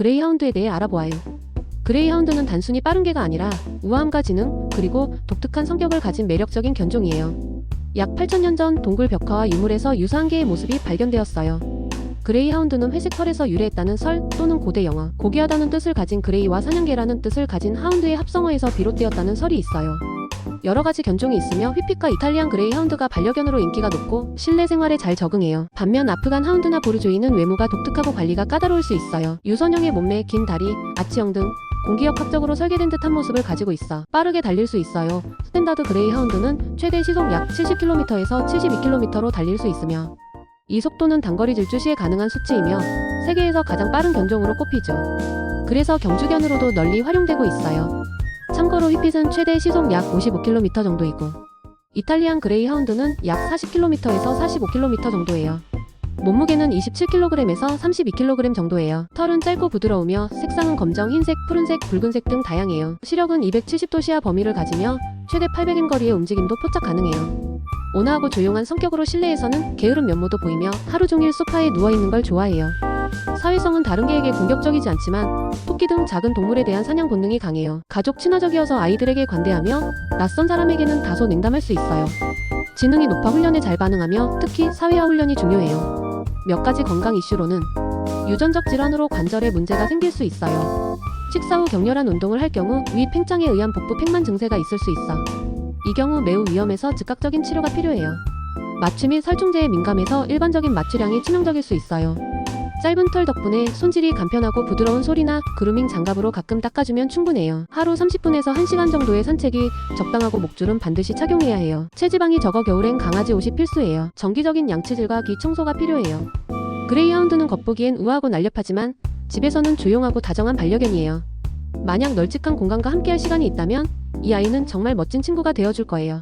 그레이하운드에 대해 알아보아요. 그레이하운드는 단순히 빠른 개가 아니라 우아함과 지능, 그리고 독특한 성격을 가진 매력적인 견종이에요. 약 8천년 전 동굴 벽화와 유물에서 유사한 개의 모습이 발견되었어요. 그레이하운드는 회색 털에서 유래했다는 설 또는 고대 영어 고귀하다는 뜻을 가진 그레이와 사냥개라는 뜻을 가진 하운드의 합성어에서 비롯되었다는 설이 있어요. 여러 가지 견종이 있으며 휘픽과 이탈리안 그레이하운드가 반려견으로 인기가 높고 실내 생활에 잘 적응해요. 반면 아프간 하운드나 보르조이는 외모가 독특하고 관리가 까다로울 수 있어요. 유선형의 몸매, 긴 다리, 아치형 등 공기역학적으로 설계된 듯한 모습을 가지고 있어 빠르게 달릴 수 있어요. 스탠다드 그레이하운드는 최대 시속 약 70km에서 72km로 달릴 수 있으며 이 속도는 단거리 질주 시에 가능한 수치이며 세계에서 가장 빠른 견종으로 꼽히죠. 그래서 경주견으로도 널리 활용되고 있어요. 참고로 휘핏은 최대 시속 약 55km 정도이고 이탈리안 그레이하운드는 약 40km에서 45km 정도예요. 몸무게는 27kg에서 32kg 정도예요. 털은 짧고 부드러우며 색상은 검정, 흰색, 푸른색, 붉은색 등 다양해요. 시력은 270도 시야 범위를 가지며 최대 800m 거리의 움직임도 포착 가능해요. 온화하고 조용한 성격으로 실내에서는 게으른 면모도 보이며 하루 종일 소파에 누워있는 걸 좋아해요. 사회성은 다른 개에게 공격적이지 않지만 토끼 등 작은 동물에 대한 사냥 본능이 강해요. 가족 친화적이어서 아이들에게 관대하며 낯선 사람에게는 다소 냉담할 수 있어요. 지능이 높아 훈련에 잘 반응하며 특히 사회화 훈련이 중요해요. 몇 가지 건강 이슈로는 유전적 질환으로 관절에 문제가 생길 수 있어요. 식사 후 격렬한 운동을 할 경우 위 팽창에 의한 복부 팽만 증세가 있을 수 있어. 이 경우 매우 위험해서 즉각적인 치료가 필요해요. 마취 및 살충제에 민감해서 일반적인 마취량이 치명적일 수 있어요. 짧은 털 덕분에 손질이 간편하고 부드러운 소리나 그루밍 장갑으로 가끔 닦아주면 충분해요. 하루 30분에서 1시간 정도의 산책이 적당하고 목줄은 반드시 착용해야 해요. 체지방이 적어 겨울엔 강아지 옷이 필수예요. 정기적인 양치질과 귀 청소가 필요해요. 그레이하운드는 겉보기엔 우아하고 날렵하지만 집에서는 조용하고 다정한 반려견이에요. 만약 널찍한 공간과 함께할 시간이 있다면 이 아이는 정말 멋진 친구가 되어줄 거예요.